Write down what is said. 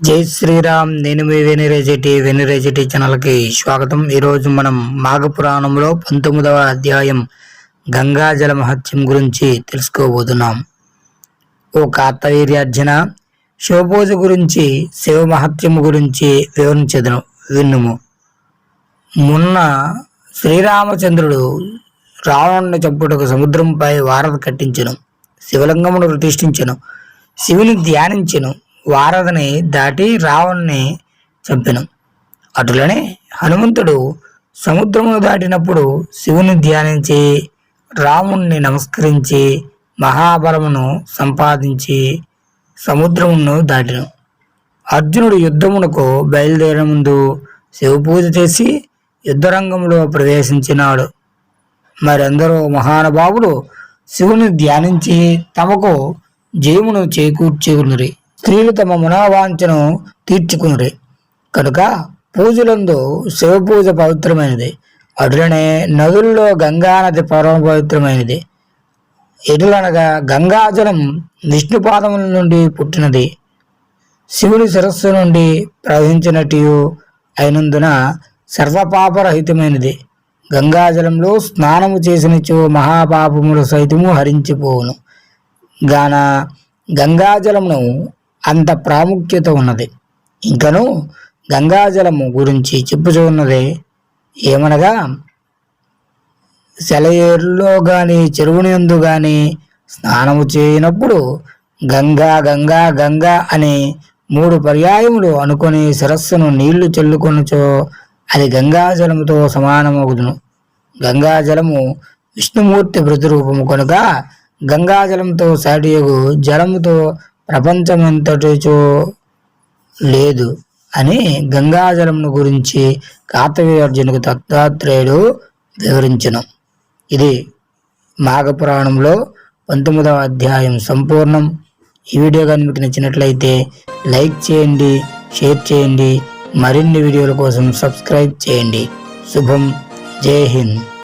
జై శ్రీరామ్ నేను మీ వెనురేజటి వెనిరేజిటి ఛానల్కి స్వాగతం. ఈరోజు మనం మాఘ పురాణంలో పంతొమ్మిదవ అధ్యాయం గంగాజల మహత్యం గురించి తెలుసుకోబోతున్నాం. ఓ కార్తవీర్యార్జున శివపూజ గురించి శివ మహత్యము గురించి వివరించదను విన్నుము మొన్న శ్రీరామచంద్రుడు రావణుని చంపుటకు సముద్రంపై వారధ కట్టించను శివలింగమును ప్రతిష్ఠించను శివుని ధ్యానించెను వారధిని దాటి రావణ్ణి చంపెను. అటులనే హనుమంతుడు సముద్రమును దాటినప్పుడు శివుని ధ్యానించి రాముణ్ణి నమస్కరించి మహాబలమును సంపాదించి సముద్రమును దాటిను. అర్జునుడు యుద్ధమునకు బయలుదేరే ముందు శివపూజ చేసి యుద్ధరంగంలో ప్రవేశించినాడు. మరెందరో మహానుభావులు శివుని ధ్యానించి తమకు జయమును చేకూర్చుకున్నరి స్త్రీలు తమ మనోవాంఛను తీర్చుకున్నరి కనుక పూజలందు శివ పూజ పవిత్రమైనది. అటులనే నదుల్లో గంగా నది పరమ పవిత్రమైనది. ఎటులనగా గంగాజలం విష్ణుపాదముల నుండి పుట్టినది. శివుని శిరస్సు నుండి ప్రవహించినట్టు అయినందున సర్వపాపరహితమైనది. గంగాజలంలో స్నానము చేసినచో మహాపాపములు సైతము హరించిపోవును. గాన గంగాజలమును అంత ప్రాముఖ్యత ఉన్నది. ఇంకను గంగాజలము గురించి చెప్పుచున్నది ఏమనగా సెలయేరులో కానీ చెరువుని ఎందు కానీ స్నానము చేయనప్పుడు గంగా గంగా గంగా అని మూడు పర్యాయములు అనుకొని శిరస్సును నీళ్ళు చల్లుకొనుచో అది గంగాజలముతో సమానమగుదును. గంగాజలము విష్ణుమూర్తి ప్రతిరూపము కనుక గంగాజలంతో సాటియగు జలముతో ప్రపంచమంతటిచో లేదు అని గంగాజలమును గురించి కార్తవీర్జునుకు దత్తాత్రేయుడు వివరించను. ఇది మాఘపురాణంలో పంతొమ్మిదవ అధ్యాయం సంపూర్ణం. ఈ వీడియో కానీ మీకు నచ్చినట్లయితే లైక్ చేయండి షేర్ చేయండి మరిన్ని వీడియోల కోసం సబ్స్క్రైబ్ చేయండి. శుభం. జై హింద్.